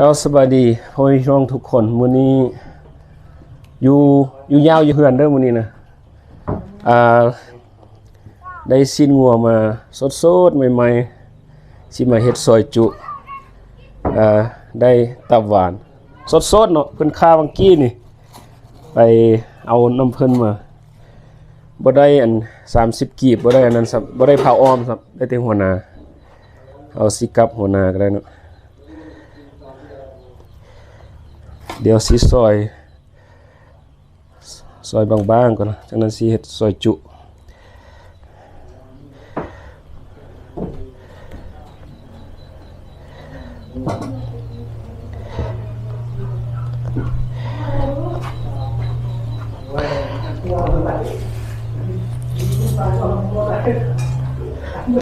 แล้วสบายดีพ่อพี่น้องทุกคนมื้อนี้อยู่อยู่ยาวอยู่เฮือนเด้อมื้อนี้นะอ่าได้สิ้นงัวมาสดๆใหม่ๆสิมาเฮ็ดซอยจุอ่าได้ตับหวาน สดๆเนาะเพิ่นค่าบางกี้นี่ ไปเอาน้ำเพิ่นมาบ่ได้อัน30กีบบ่ได้อันนั้นซับบ่ได้ผ้าอ้อมซับได้แต่หัวนา เอาสิกับหัวนาก็ได้เนาะ เดี๋ยวสิซอยซอยบางๆก่อนนะจากนั้นสิเฮ็ดซอยจุ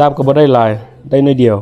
ตามก็บ่ได้หลายได้น้อยเดียว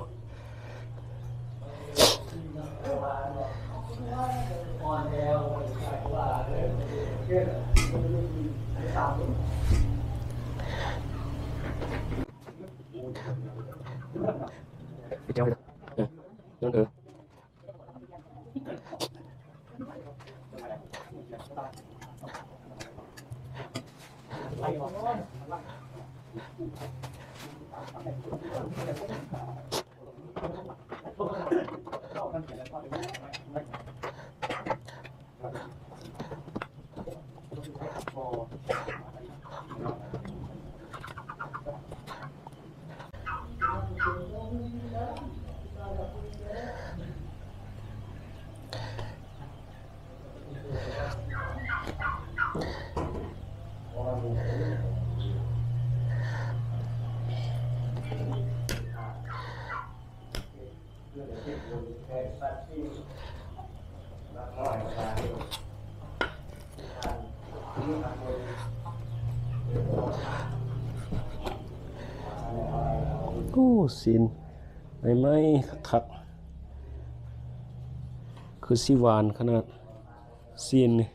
โอ้สินไม่ไม่คัก คือสิหวานขนาดสินนี่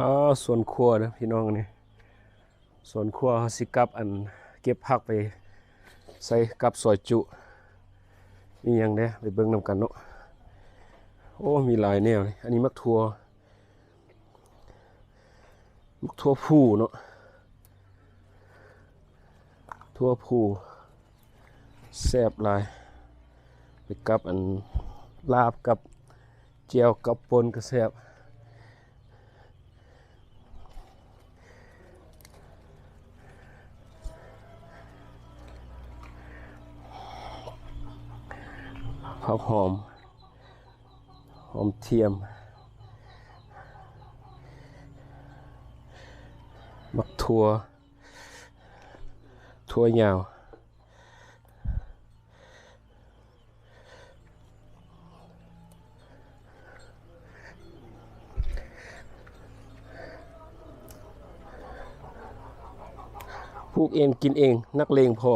อ๋อส่วนครัวนะพี่น้องนี่ส่วนครัวเขาสิกับอันเก็บผักไปใส่กับซอยจุมีหยังเด้ไปเบิ่งนำกันเนาะโอ้มีหลายแนวเลยอันนี้มักทัวมักทัวผู้เนาะทัวผู้แซบลาย ไปกับอันลาบกับเจียวกับปนก็แซบ ผักหอม หอมเทียมมักทัวทัวยาวปลูกเองกินเองนักเลงพอ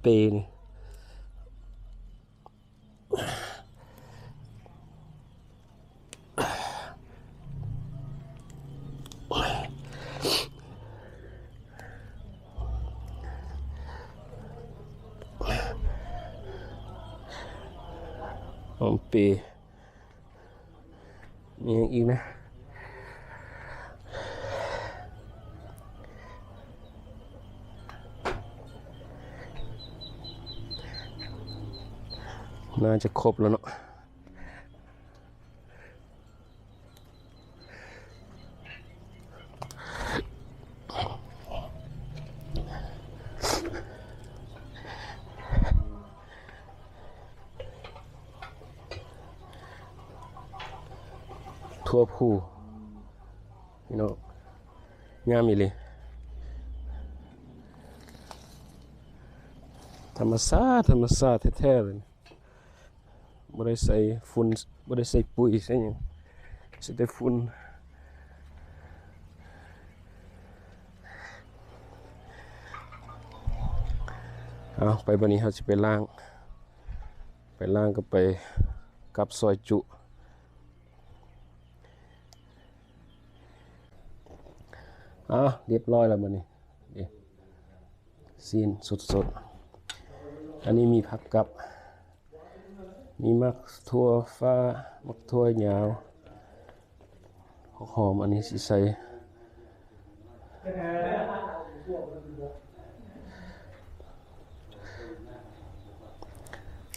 เปรย์นี่หอมเปรย์มีอย่างอีกนะ น่าจะครบแล้วเนาะทั่วผู้พี่น้องงามอีเลยธรรมชาติธรรมชาติแท้ๆเลย บ่ได้ใส่ฝุ่นบ่ได้ใส่ปุ๋ยใส่หยังใส่แต่ฝุ่นเอาไปบัดนี้เฮาสิไปล้าง ไปล้างก็ไปกับซอยจุอะเรียบร้อยแล้วบัดนี้นี่ซีนสดๆ อันนี้มีผักกับ มีมักทั่วฟ้า มักทั่วยาวหอมอันนี้สิใส่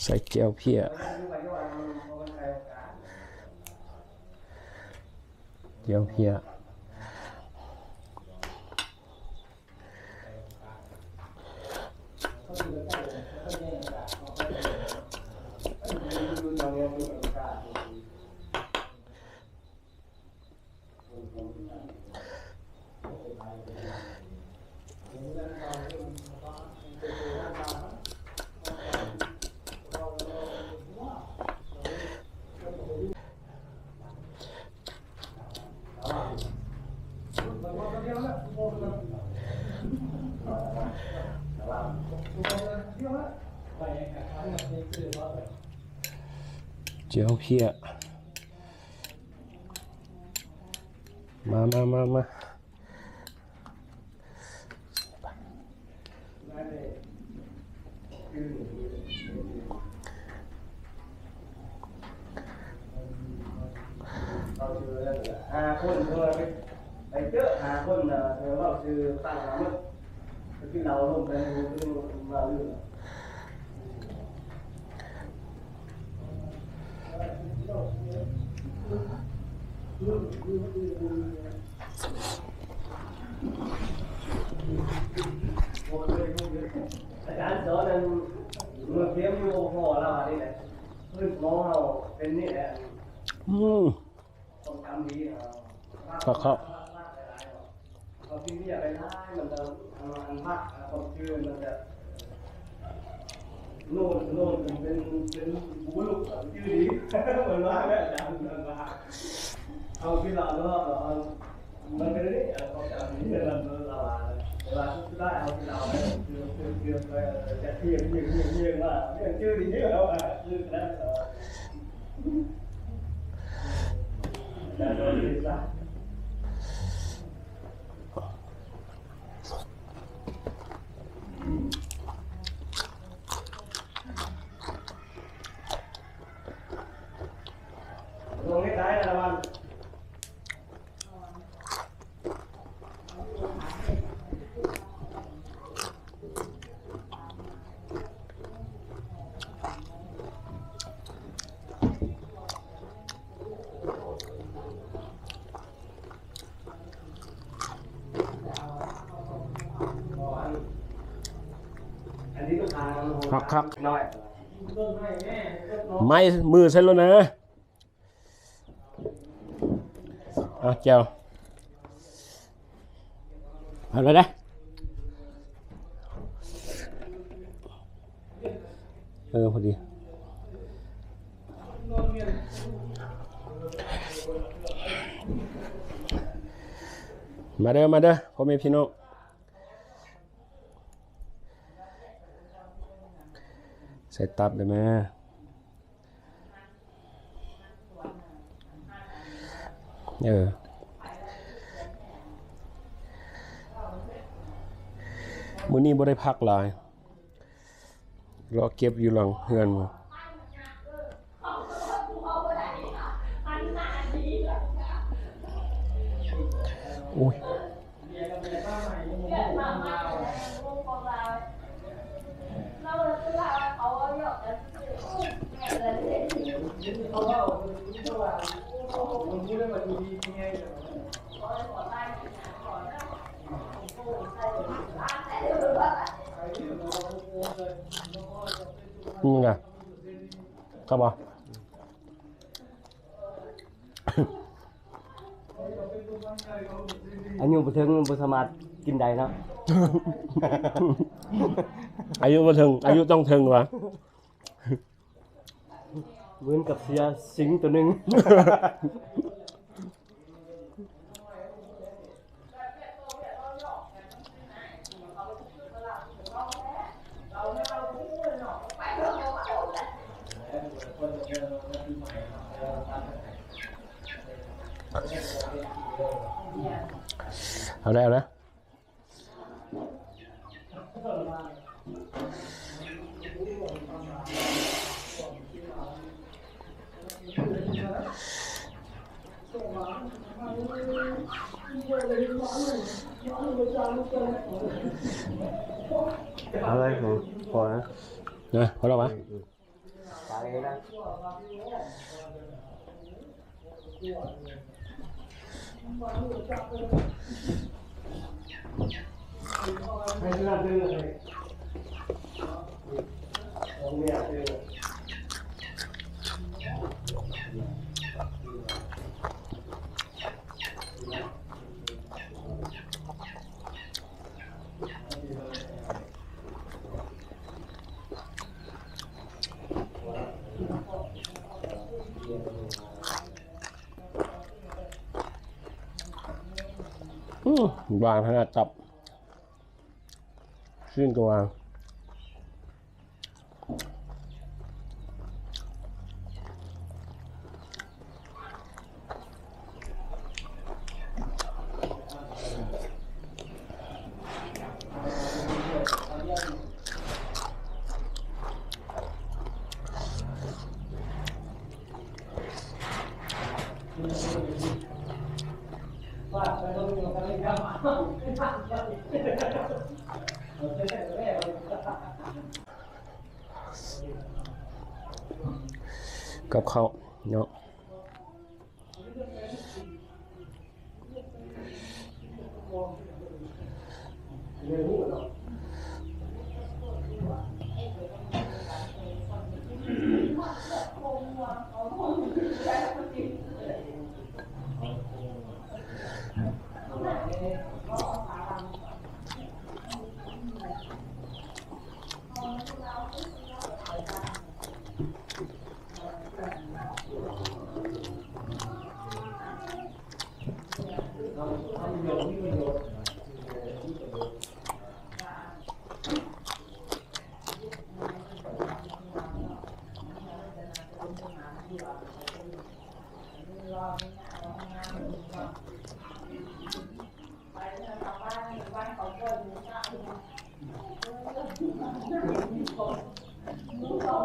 ใส่แก้วเพียแก้วเพีย เจียวเพียมามามามาเราชื่อแล้วหาคนเธ อไปไปเจอหาคนเธอว่าชื่อตั้งมันที่เข่าจารย์สอนนั้นมือเทียมอยู่พอเราอันนี้แหละพื้นมองเราเป็นนี่แหละอืมต้องจำดีนะครับ ครับเขาที่นี่ไปไล่มันจะอันมากความชื่อมันจะ โน่นโน่นเป็นเป็นบุลุกชื่ดีเหมือนว่าแม่อาจารย์มันว่าเอาที่เราเนาะเอามันเป็นนี่เขาจำนี้เราเราเวลาได้เอาที่เราไปเชื่อเชื่อเชื่อไปจะเที่ยงเที่ยงเที่ยงเทียงว่าเรื่องชื่อดีแล้วอะชื่อแล้วแต่โดนดีซะ ลงไม่ได้นะมัน อันนี้ต้องทาน ครับครับไม้มือใช่แล้วนะเอาเจียวเอาเลยนะเออพอดีมาเด้อมาเด้อพ่อแม่พี่น้อง ใส่ตับได้ไหมเออมื้อนี้บ่ได้พักหลายรอเก็บอยู่หลังเฮือนมาอุ้ย อืมไงครับบออายุบ่ถึงบ่สามารถกินได้เนาะ อายุมาถึง อายุต้องถึงวะเหมือนกับเสียสิงตัวหนึง เอาได้เอานะเอาเลยพอนะนะพอแล้ววะไปนะ ให้เพื่อนซื้อเลยผมเนี่ยซื้อ อืม วางขนาดจับ ขึ้นก็วาง กับ เขาวเนาะอืมยอดเ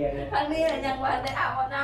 ลยครั้งนี้ยังวันได้อาบน้